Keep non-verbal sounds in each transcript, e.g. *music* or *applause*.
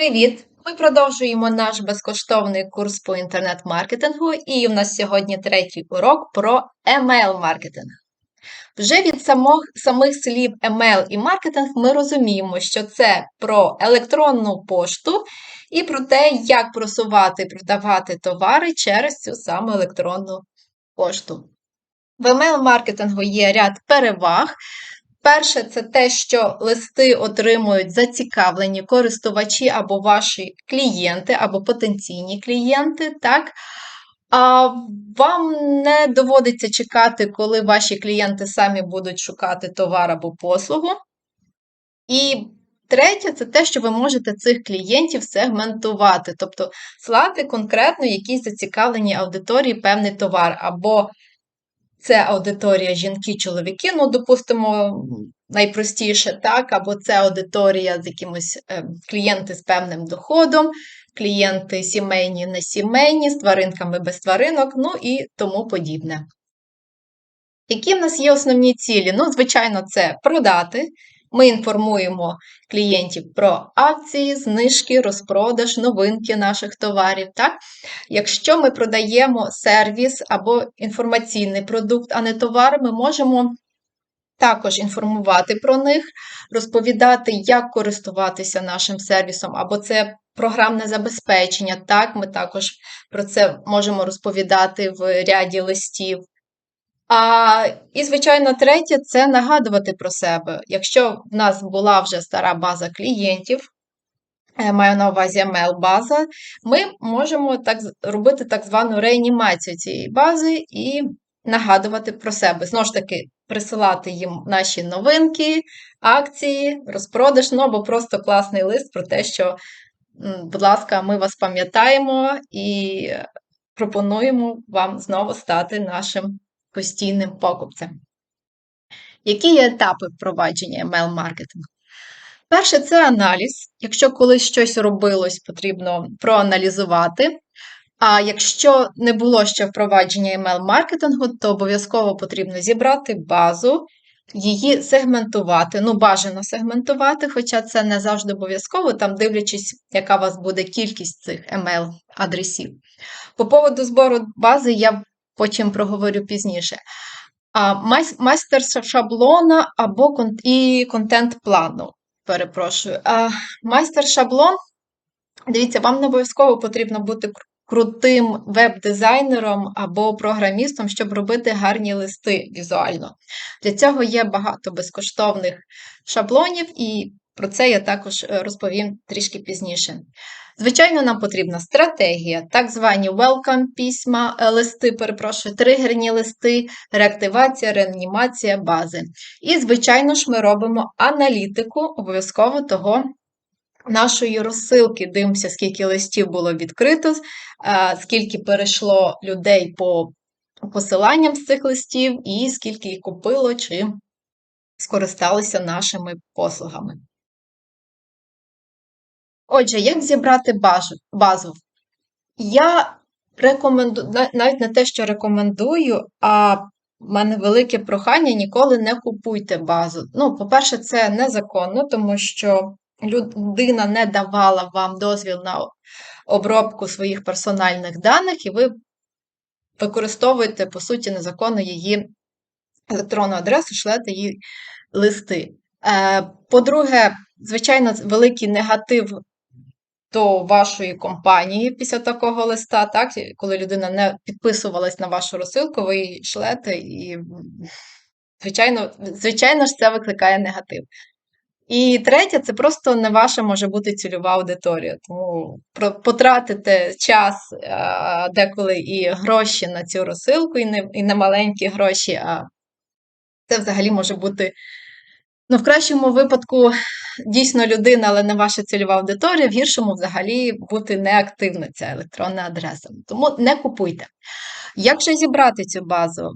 Привіт! Ми продовжуємо наш безкоштовний курс по інтернет-маркетингу, і у нас сьогодні третій урок про email-маркетинг. Вже від самих, самих слів email і маркетинг ми розуміємо, що це про електронну пошту і про те, як просувати і продавати товари через цю саму електронну пошту. В email-маркетингу є ряд переваг. Перше, це те, що листи отримують зацікавлені користувачі або ваші клієнти, або потенційні клієнти. так? А Вам не доводиться чекати, коли ваші клієнти самі будуть шукати товар або послугу. І третє, це те, що ви можете цих клієнтів сегментувати, тобто слати конкретно якісь зацікавлені аудиторії певний товар. або це аудиторія жінки-чоловіки, ну, допустимо, найпростіше, так, або це аудиторія з якимось е, клієнти з певним доходом, клієнти сімейні, не сімейні, з тваринками без тваринок, ну і тому подібне. Які в нас є основні цілі? Ну, звичайно, це продати. Ми інформуємо клієнтів про акції, знижки, розпродаж, новинки наших товарів. Так? Якщо ми продаємо сервіс або інформаційний продукт, а не товар, ми можемо також інформувати про них, розповідати, як користуватися нашим сервісом, або це програмне забезпечення. Так, Ми також про це можемо розповідати в ряді листів. А, І, звичайно, третє це нагадувати про себе. Якщо в нас була вже стара база клієнтів, маю на увазі ML-база, ми можемо так робити так звану реанімацію цієї бази і нагадувати про себе. Знову ж таки, присилати їм наші новинки, акції, розпродаж, ну або просто класний лист про те, що, будь ласка, ми вас пам'ятаємо і пропонуємо вам знову стати нашим постійним покупцем. Які є етапи впровадження email-маркетингу? Перше, це аналіз. Якщо колись щось робилось, потрібно проаналізувати. А якщо не було ще впровадження email-маркетингу, то обов'язково потрібно зібрати базу, її сегментувати, ну, бажано сегментувати, хоча це не завжди обов'язково, там дивлячись, яка у вас буде кількість цих email-адресів. По поводу збору бази, я потім проговорю пізніше. Майстер шаблона або і контент-плану. Перепрошую. Майстер шаблон. Дивіться, вам не обов'язково потрібно бути крутим веб-дизайнером або програмістом, щоб робити гарні листи візуально. Для цього є багато безкоштовних шаблонів, і про це я також е, розповім трішки пізніше. Звичайно, нам потрібна стратегія, так звані welcome письма, е, листи, перепрошую, тригерні листи, реактивація, реанімація бази. І, звичайно ж, ми робимо аналітику обов'язково того. Нашої розсилки дивимося, скільки листів було відкрито, е, скільки перейшло людей по посиланням з цих листів, і скільки їх купило чи скористалися нашими послугами. Отже, як зібрати базу? Я рекомендую, навіть не те, що рекомендую, а в мене велике прохання ніколи не купуйте базу. Ну, по-перше, це незаконно, тому що людина не давала вам дозвіл на обробку своїх персональних даних, і ви використовуєте, по суті, незаконно її електронну адресу, шлете їй листи. Е, по-друге, звичайно, великий негатив до вашої компанії після такого листа, так, коли людина не підписувалась на вашу розсилку, ви її шлете, і, звичайно, звичайно ж, це викликає негатив. І третє, це просто не ваша може бути цільова аудиторія. Тому потратити час деколи і гроші на цю розсилку, і не, і не маленькі гроші, а це взагалі може бути Ну, в кращому випадку дійсно людина, але не ваша цільова аудиторія, в гіршому взагалі бути неактивна ця електронна адреса. Тому не купуйте. Як же зібрати цю базу?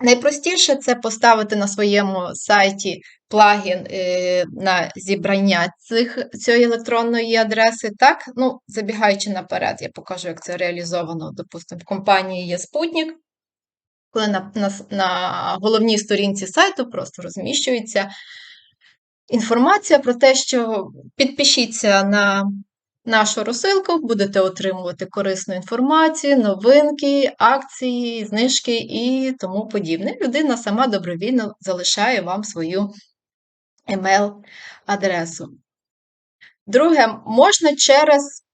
Найпростіше це поставити на своєму сайті плагін е, на зібрання цих, цієї електронної адреси. Так, ну, забігаючи наперед, я покажу, як це реалізовано, допустимо, в компанії є Спутник коли на, на, на головній сторінці сайту просто розміщується інформація про те, що підпишіться на нашу розсилку, будете отримувати корисну інформацію, новинки, акції, знижки і тому подібне. Людина сама добровільно залишає вам свою емейл-адресу. Друге, можна через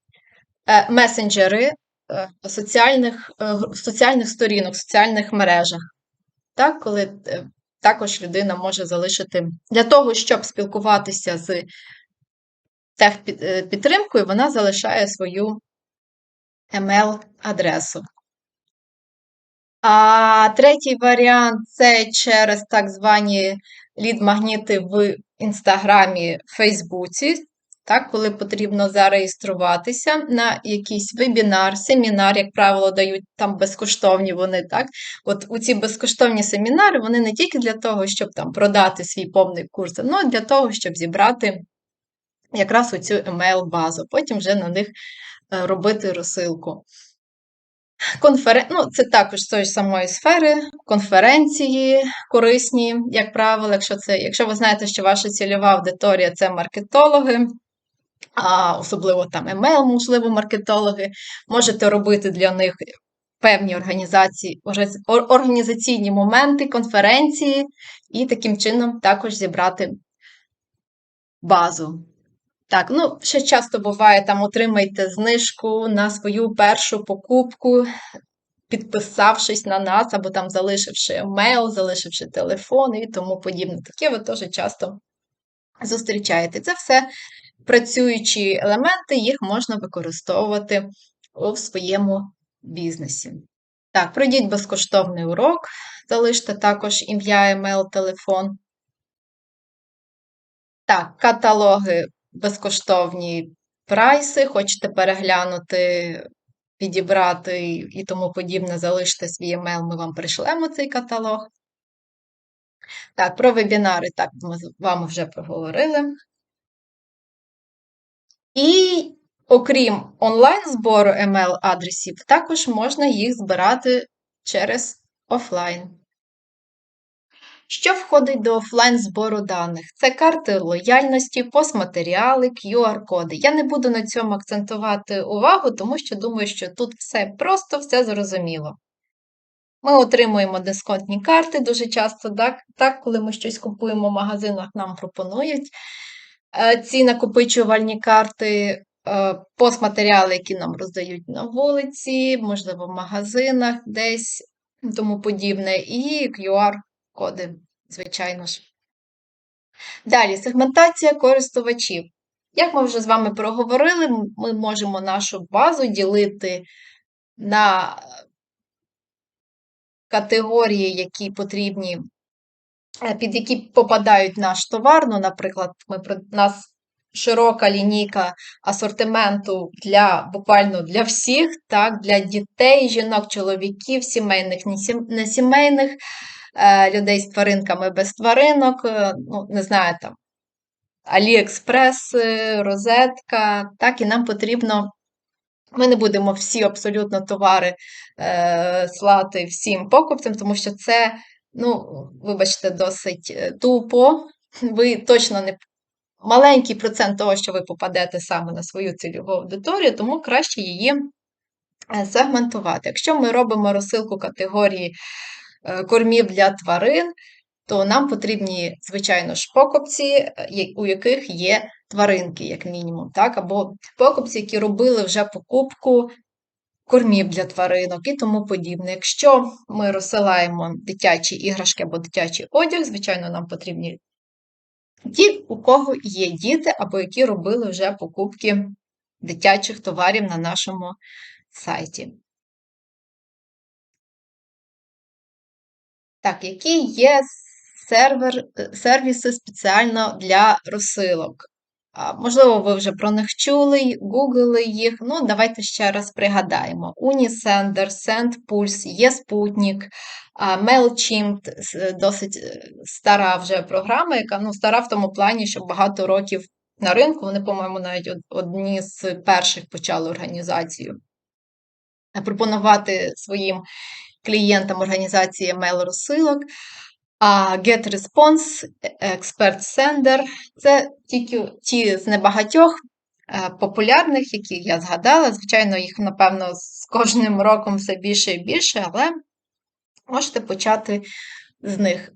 е, месенджери е, соціальних е, соціальних сторінок, соціальних мережах. Так, коли також людина може залишити для того, щоб спілкуватися з техпідтримкою, вона залишає свою ML-адресу. А третій варіант це через так звані лід-магніти в Інстаграмі, Фейсбуці. Так, коли потрібно зареєструватися на якийсь вебінар, семінар, як правило, дають там безкоштовні вони. так. От у ці безкоштовні семінари вони не тільки для того, щоб там продати свій повний курс, але для того, щоб зібрати якраз оцю емейл-базу, потім вже на них е, робити розсилку. Конферен... ну, Це також з тої самої сфери, конференції корисні, як правило, якщо це, якщо ви знаєте, що ваша цільова аудиторія це маркетологи, а особливо там емейл, можливо, маркетологи, можете робити для них певні організації, організаційні моменти, конференції, і таким чином також зібрати базу. Так, ну, ще часто буває, там отримайте знижку на свою першу покупку, підписавшись на нас, або там залишивши емейл, залишивши телефон і тому подібне. Таке ви теж часто зустрічаєте. Це все працюючі елементи, їх можна використовувати у своєму бізнесі. Так, пройдіть безкоштовний урок, залиште також ім'я, емейл, телефон. Так, каталоги безкоштовні прайси, хочете переглянути, підібрати і тому подібне, залиште свій емейл, ми вам пришлемо цей каталог. Так, про вебінари, так, ми з вами вже проговорили. І окрім онлайн-збору email-адресів, також можна їх збирати через офлайн. Що входить до офлайн збору даних? Це карти лояльності, постматеріали, QR-коди. Я не буду на цьому акцентувати увагу, тому що думаю, що тут все просто, все зрозуміло. Ми отримуємо дисконтні карти дуже часто, так, так коли ми щось купуємо в магазинах, нам пропонують ці накопичувальні карти, е, постматеріали, які нам роздають на вулиці, можливо, в магазинах десь тому подібне, і QR коди, звичайно ж. Далі, сегментація користувачів. Як ми вже з вами проговорили, ми можемо нашу базу ділити на категорії, які потрібні, е, під які попадають наш товар. Ну, Наприклад, ми, у нас широка лінійка асортименту для буквально для всіх, так, для дітей, жінок, чоловіків, сімейних, несімейних. Е, людей з тваринками без тваринок, е, ну, не знаю, там, Аліекспрес, розетка, так, і нам потрібно. Ми не будемо всі абсолютно товари е, слати всім покупцям, тому що це, ну, вибачте, досить е, тупо. Ви точно не маленький процент того, що ви попадете саме на свою цільову аудиторію, тому краще її сегментувати. Якщо ми робимо розсилку категорії Е, кормів для тварин, то нам потрібні, звичайно ж, покупці, е, у яких є тваринки, як мінімум, так? або покупці, які робили вже покупку кормів для тваринок і тому подібне. Якщо ми розсилаємо дитячі іграшки або дитячий одяг, звичайно, нам потрібні ті, у кого є діти, або які робили вже покупки дитячих товарів на нашому сайті. Так, які є сервер, е, сервіси спеціально для розсилок? Можливо, ви вже про них чули, гуглили їх. Ну, давайте ще раз пригадаємо: Unisender, SendPulse, є Спутник, MailChimp досить е, стара вже програма, яка ну, стара в тому плані, що багато років на ринку. Вони, по-моєму, навіть одні з перших почали організацію пропонувати своїм клієнтам організації емейл-розсилок. А GetResponse, Expert Sender це тільки ті з небагатьох е, популярних, які я згадала. Звичайно, їх, напевно, з кожним роком все більше і більше, але можете почати з них.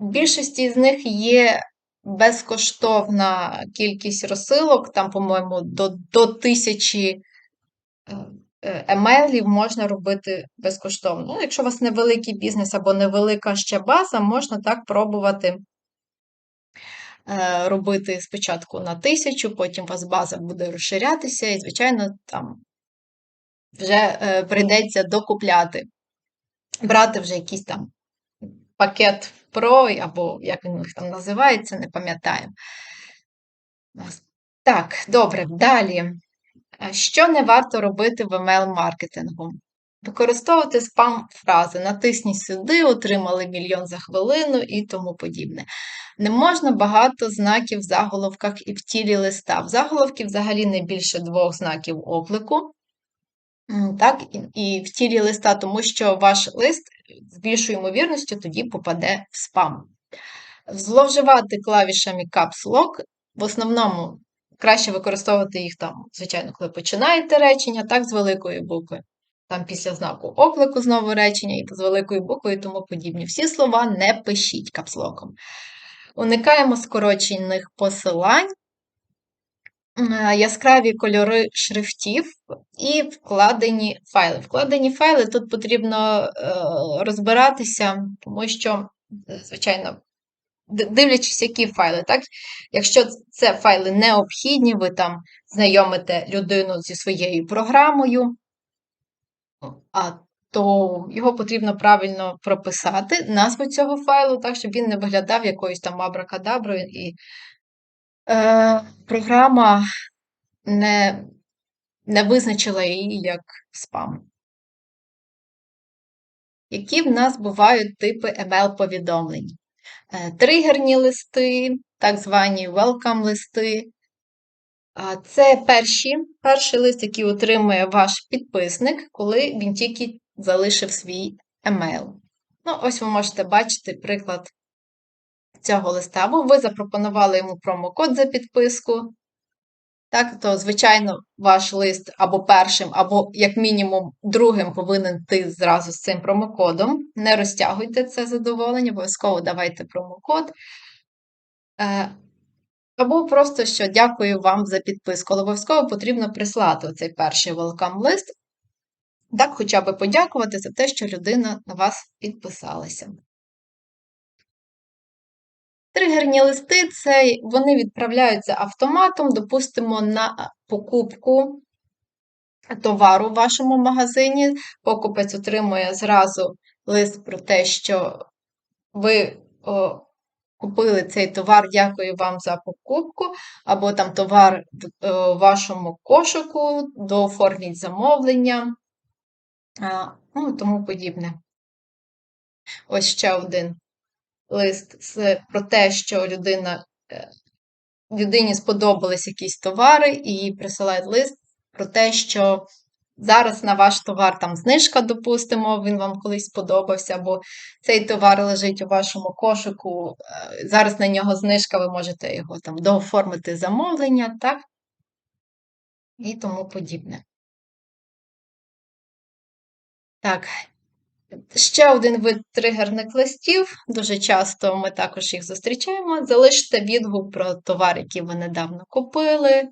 Більшості з них є безкоштовна кількість розсилок, там, по-моєму, до, до тисячі е, е, емейлів можна робити безкоштовно. Ну, якщо у вас невеликий бізнес або невелика ще база, можна так пробувати е, робити спочатку на тисячу, потім у вас база буде розширятися, і, звичайно, там вже прийдеться докупляти, брати вже якийсь там пакет Pro, або як він у там називається, не пам'ятаю. Так, добре, далі. Що не варто робити в email-маркетингу? Використовувати спам-фрази, натисніть сюди, отримали мільйон за хвилину і тому подібне. Не можна багато знаків в заголовках і в тілі листа. В заголовки взагалі не більше двох знаків оклику. Так, і в тілі листа, тому що ваш лист з більшою ймовірністю тоді попаде в спам. Зловживати клавішами Caps Lock, в основному краще використовувати їх там, звичайно, коли починаєте речення, так, з великої букви. Там після знаку оклику знову речення, і з великою буквою і тому подібні. Всі слова не пишіть капслоком. Уникаємо скорочених посилань, яскраві кольори шрифтів і вкладені файли. Вкладені файли тут потрібно е, розбиратися, тому що, звичайно, дивлячись, які файли. так? Якщо це файли необхідні, ви там знайомите людину зі своєю програмою, а то його потрібно правильно прописати, назву цього файлу, так, щоб він не виглядав якоюсь там абракадаброю, і е, програма не, не визначила її як спам. Які в нас бувають типи email-повідомлень? Е, тригерні листи, так звані welcome листи. Це перші, перший лист, який отримує ваш підписник, коли він тільки залишив свій емейл. Ну, ось ви можете бачити приклад цього листа. бо ви запропонували йому промокод за підписку. Так, то, звичайно, ваш лист або першим, або, як мінімум, другим повинен йти зразу з цим промокодом. Не розтягуйте це задоволення, обов'язково давайте промокод. Е, або просто що дякую вам за підписку. Але обов'язково потрібно прислати оцей перший welcome лист, так, хоча б подякувати за те, що людина на вас підписалася. Тригерні листи це вони відправляються автоматом, допустимо, на покупку товару в вашому магазині. Покупець отримує зразу лист про те, що ви о, купили цей товар, дякую вам за покупку, або там товар в вашому кошику, дооформіть замовлення, а, ну тому подібне. Ось ще один лист з, про те, що людина, е, людині сподобались якісь товари, і їй присилають лист про те, що зараз на ваш товар там знижка, допустимо, він вам колись сподобався, або цей товар лежить у вашому кошику, е, зараз на нього знижка, ви можете його там дооформити замовлення, так? І тому подібне. Так, Ще один вид тригерних листів, дуже часто ми також їх зустрічаємо. Залиште відгук про товар, який ви недавно купили.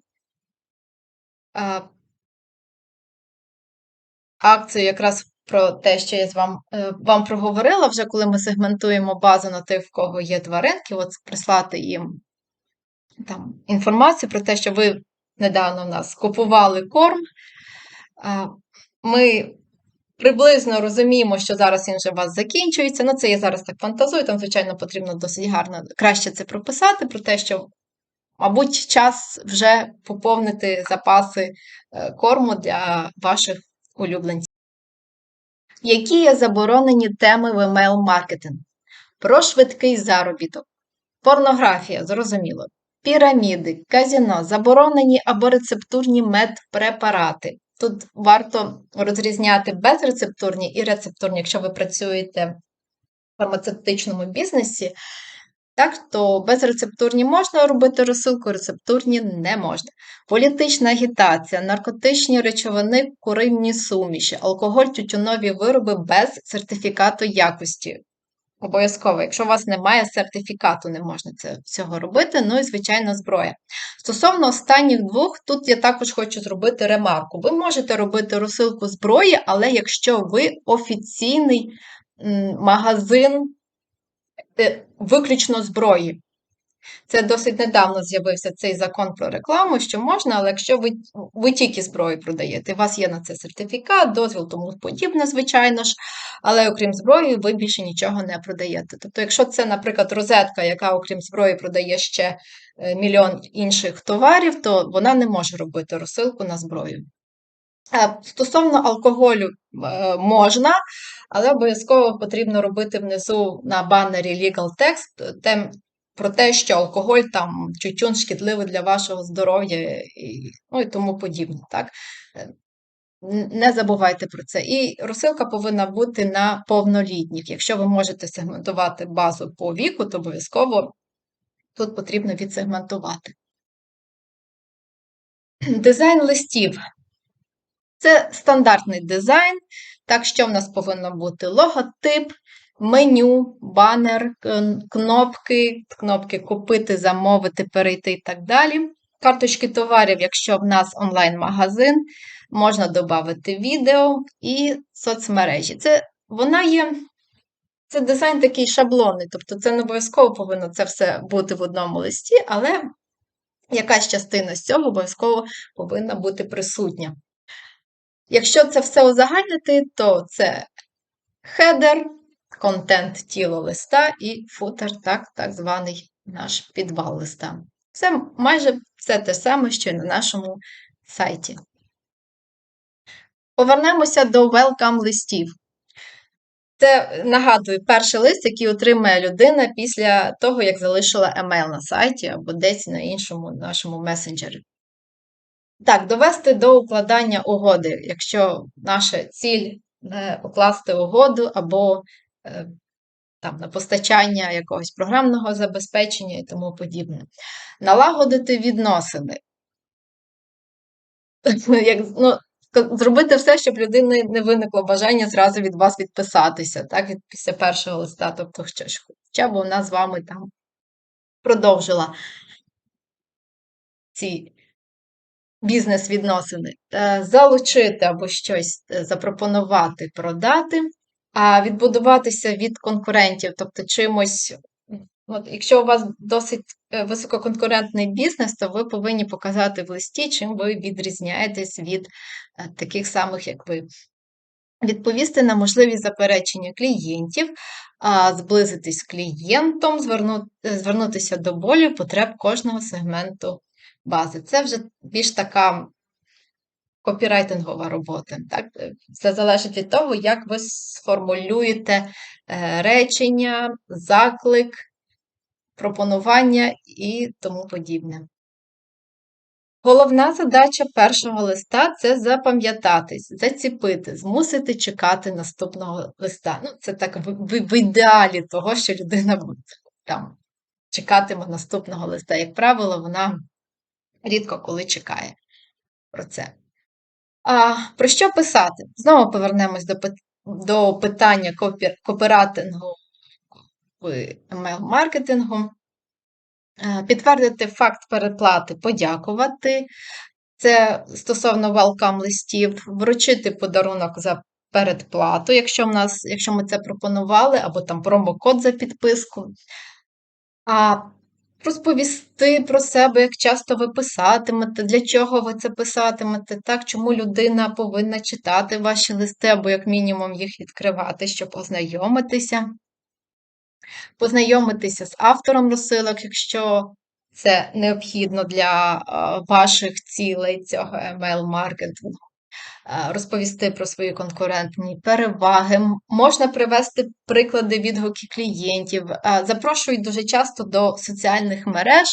Акцію якраз про те, що я вам е, вам проговорила, вже коли ми сегментуємо базу на тих, в кого є тваринки, от прислати їм там, інформацію про те, що ви недавно в нас купували корм. Ми Приблизно розуміємо, що зараз він вже у вас закінчується. Ну, це я зараз так фантазую, там, звичайно, потрібно досить гарно краще це прописати, про те, що, мабуть, час вже поповнити запаси е, корму для ваших улюбленців. Які є заборонені теми в емейл-маркетингу? Про швидкий заробіток, порнографія, зрозуміло, піраміди, казіно, заборонені або рецептурні медпрепарати. Тут варто розрізняти безрецептурні і рецептурні, якщо ви працюєте в фармацевтичному бізнесі, так, то безрецептурні можна робити розсилку, рецептурні не можна. Політична агітація, наркотичні речовини, куривні суміші, алкоголь, тютюнові вироби без сертифікату якості. Обов'язково, якщо у вас немає сертифікату, не можна це всього робити. Ну і, звичайно, зброя. Стосовно останніх двох, тут я також хочу зробити ремарку. Ви можете робити розсилку зброї, але якщо ви офіційний магазин е, виключно зброї. Це досить недавно з'явився цей закон про рекламу, що можна, але якщо ви ви тільки зброю продаєте, у вас є на це сертифікат, дозвіл, тому подібне, звичайно ж, але окрім зброї, ви більше нічого не продаєте. Тобто, якщо це, наприклад, розетка, яка, окрім зброї, продає ще е, мільйон інших товарів, то вона не може робити розсилку на зброю. Е, стосовно алкоголю е, можна, але обов'язково потрібно робити внизу на банері Legal Text про те, що алкоголь там тютюн шкідливий для вашого здоров'я і ну, і тому подібне. Так? Е, не забувайте про це. І розсилка повинна бути на повнолітніх. Якщо ви можете сегментувати базу по віку, то обов'язково тут потрібно відсегментувати. *clears throat* Дизайн листів. Це стандартний дизайн. Так, що в нас повинно бути логотип, меню, банер, кнопки, кнопки купити, замовити, перейти і так далі. Карточки товарів, якщо в нас онлайн-магазин, можна додати відео і соцмережі. Це вона є. Це дизайн такий шаблонний, тобто це не обов'язково повинно це все бути в одному листі, але якась частина з цього обов'язково повинна бути присутня. Якщо це все узагальнити, то це хедер, контент тіло листа і футер, так, так званий наш підвал листа. Це майже все те саме, що і на нашому сайті. Повернемося до welcome листів. Це, нагадую, перший лист, який отримає людина після того, як залишила емейл на сайті або десь на іншому нашому месенджері. Так, довести до укладання угоди, якщо наша ціль укласти угоду або Е, там, на постачання якогось програмного забезпечення і тому подібне. Налагодити відносини. *laughs* Як, ну, Зробити все, щоб людини не виникло бажання зразу від вас відписатися, так, після першого листа, тобто, що, хоча б вона з вами там продовжила ці бізнес-відносини, е, залучити або щось е, запропонувати, продати відбудуватися від конкурентів, тобто чимось. От, Якщо у вас досить е, висококонкурентний бізнес, то ви повинні показати в листі, чим ви відрізняєтесь від е, таких самих, як ви. Відповісти на можливі заперечення клієнтів, зблизитись з клієнтом, е, звернутися до болю потреб кожного сегменту бази. Це вже більш така копірайтингова робота. Так? Це залежить від того, як ви сформулюєте е, речення, заклик, пропонування і тому подібне. Головна задача першого листа це запам'ятатись, заціпити, змусити чекати наступного листа. Ну, Це так в, в ідеалі того, що людина там чекатиме наступного листа. Як правило, вона рідко коли чекає про це. А, Про що писати? Знову повернемось до до питання копі, копіратингу емейл-маркетингу. Підтвердити факт переплати, подякувати. Це стосовно welcome листів, вручити подарунок за передплату, якщо в нас, якщо ми це пропонували, або там промокод за підписку. А розповісти про себе, як часто ви писатимете, для чого ви це писатимете, так, чому людина повинна читати ваші листи, або, як мінімум, їх відкривати, щоб ознайомитися. Познайомитися з автором розсилок, якщо це необхідно для ваших цілей цього email-маркетингу. Е, розповісти про свої конкурентні переваги. Можна привести приклади відгуки клієнтів. Е, запрошують дуже часто до соціальних мереж,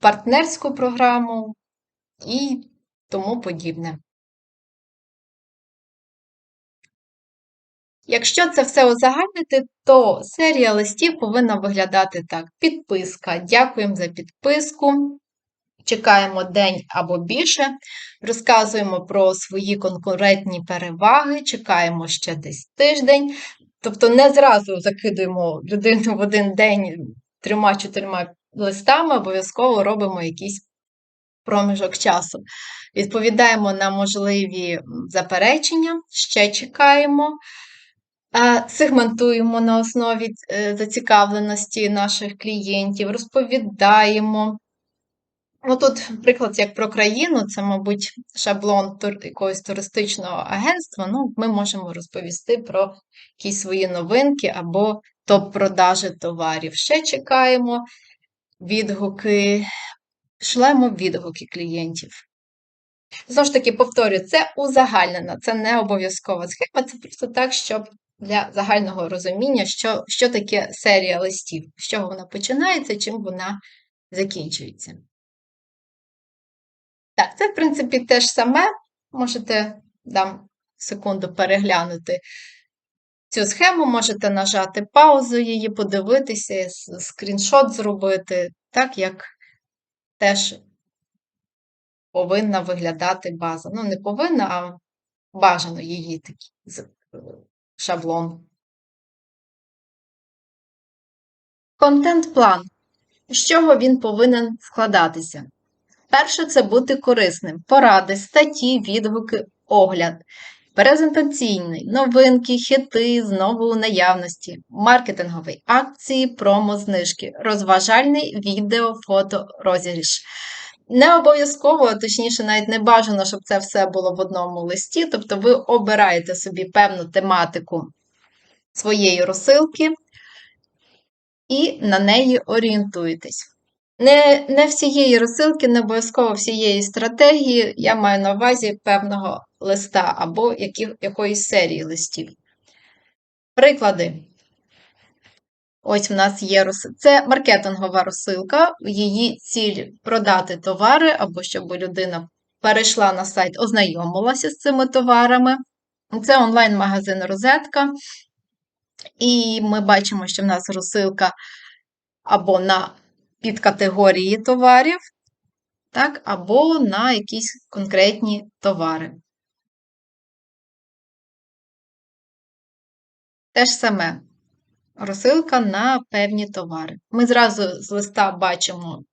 партнерську програму і тому подібне. Якщо це все узагальнити, то серія листів повинна виглядати так: підписка. Дякуємо за підписку. Чекаємо день або більше, розказуємо про свої конкурентні переваги, чекаємо ще десь тиждень. Тобто не зразу закидуємо людину в один день трьома-чотирма листами, обов'язково робимо якийсь проміжок часу. Відповідаємо на можливі заперечення, ще чекаємо. Сегментуємо на основі е, зацікавленості наших клієнтів, розповідаємо. Ну, Тут приклад, як про країну, це, мабуть, шаблон тур, якогось туристичного агентства. Ну, Ми можемо розповісти про якісь свої новинки або топ-продажі товарів. Ще чекаємо відгуки, шлемо відгуки клієнтів. Знову ж таки, повторюю, це узагальнена, це не обов'язкова схема, це просто так, щоб для загального розуміння, що що таке серія листів, з чого вона починається, чим вона закінчується. Так, це, в принципі, те ж саме. Можете дам секунду переглянути цю схему, можете нажати паузу її, подивитися, скріншот зробити, так як теж повинна виглядати база. Ну, не повинна, а бажано її такий шаблон. Контент-план. З чого він повинен складатися? Перше, це бути корисним. Поради, статті, відгуки, огляд. Презентаційний, новинки, хити, знову у наявності, маркетинговий акції, промо, знижки, розважальний відео, фото, розігріш. Не обов'язково, точніше, навіть не бажано, щоб це все було в одному листі. Тобто ви обираєте собі певну тематику своєї розсилки і на неї орієнтуєтесь. Не не всієї розсилки, не обов'язково всієї стратегії, я маю на увазі певного листа або які, якоїсь серії листів. Приклади. Ось в нас є розсилка. Це маркетингова розсилка, її ціль продати товари, або щоб людина перейшла на сайт, ознайомилася з цими товарами. Це онлайн-магазин розетка. І ми бачимо, що в нас розсилка або на підкатегорії товарів, так, або на якісь конкретні товари. Те ж саме розсилка на певні товари. Ми зразу з листа бачимо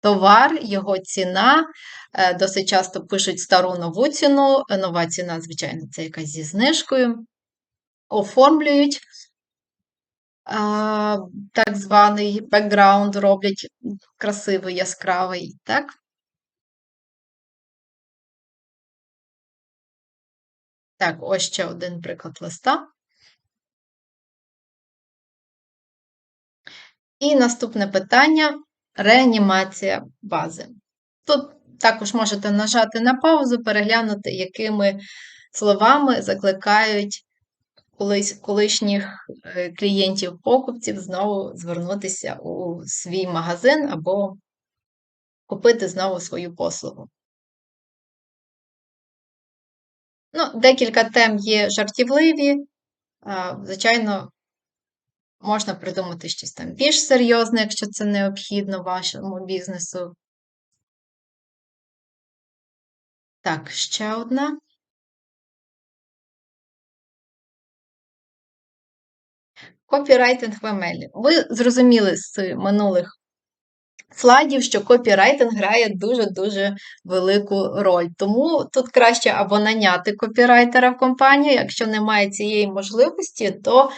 товар, його ціна. Е, досить часто пишуть стару нову ціну, нова ціна, звичайно, це якась зі знижкою. Оформлюють так званий бекграунд роблять красивий, яскравий, так? Так, ось ще один приклад листа. І наступне питання реанімація бази. Тут також можете нажати на паузу, переглянути, якими словами закликають колись, колишніх е, клієнтів-покупців знову звернутися у свій магазин або купити знову свою послугу. Ну, Декілька тем є жартівливі. Звичайно, можна придумати щось там більш серйозне, якщо це необхідно вашому бізнесу. Так, ще одна. Копірайтинг в ML. Ви зрозуміли з минулих слайдів, що копірайтинг грає дуже-дуже велику роль. Тому тут краще або наняти копірайтера в компанію, якщо немає цієї можливості, то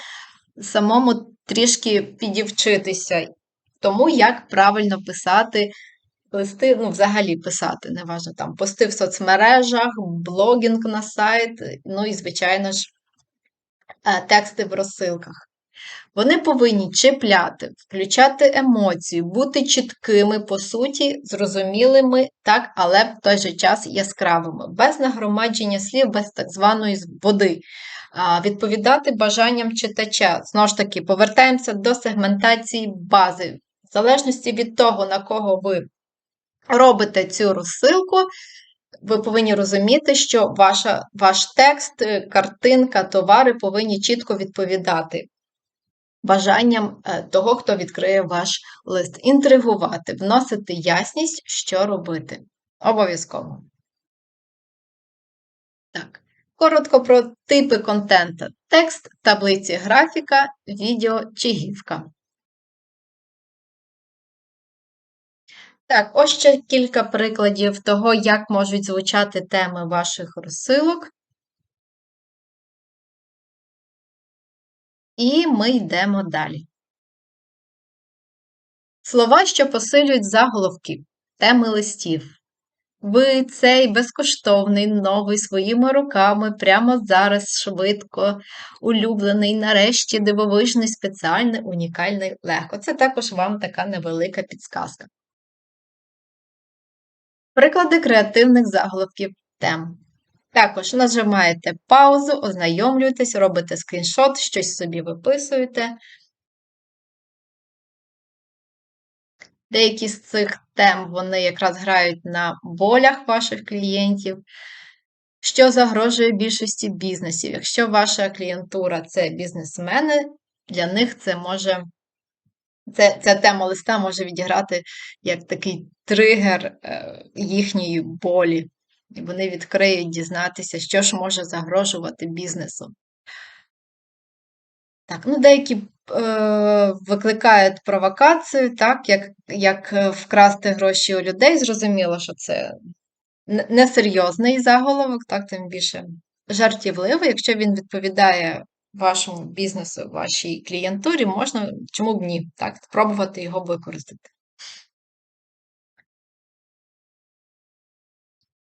самому трішки підівчитися. Тому як правильно писати листи, ну, взагалі писати, неважно, там пости в соцмережах, блогінг на сайт, ну і, звичайно ж, е, тексти в розсилках. Вони повинні чіпляти, включати емоції, бути чіткими, по суті, зрозумілими, так, але в той же час яскравими, без нагромадження слів, без так званої води. Відповідати бажанням читача. Знову ж таки, повертаємося до сегментації бази. В залежності від того, на кого ви робите цю розсилку, ви повинні розуміти, що ваша, ваш текст, е, картинка, товари повинні чітко відповідати бажанням е, того, хто відкриє ваш лист. Інтригувати, вносити ясність, що робити. Обов'язково. Так. Коротко про типи контенту: текст, таблиці графіка, відео чи гівка. Так, ось ще кілька прикладів того, як можуть звучати теми ваших розсилок. І ми йдемо далі. Слова, що посилюють заголовки, теми листів. Ви цей безкоштовний, новий своїми руками, прямо зараз, швидко, улюблений, нарешті, дивовижний, спеціальний, унікальний, легко. Це також вам така невелика підсказка. Приклади креативних заголовків тем. Також нажимаєте паузу, ознайомлюєтесь, робите скріншот, щось собі виписуєте. Деякі з цих тем вони якраз грають на болях ваших клієнтів, що загрожує більшості бізнесів. Якщо ваша клієнтура це бізнесмени, для них це може це, Ця тема листа може відіграти як такий тригер е, їхньої болі. Вони відкриють дізнатися, що ж може загрожувати бізнесу. Так, ну деякі е, викликають провокацію, так, як як е, вкрасти гроші у людей. Зрозуміло, що це несерйозний заголовок, так, тим більше жартівливий, якщо він відповідає вашому бізнесу, вашій клієнтурі, можна, чому б ні, так, спробувати його використати.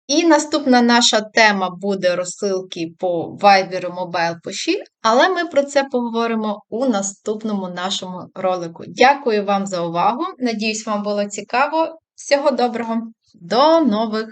І наступна наша тема буде розсилки по Viber Mobile Push, але ми про це поговоримо у наступному нашому ролику. Дякую вам за увагу! Надіюсь, вам було цікаво. Всього доброго! До нових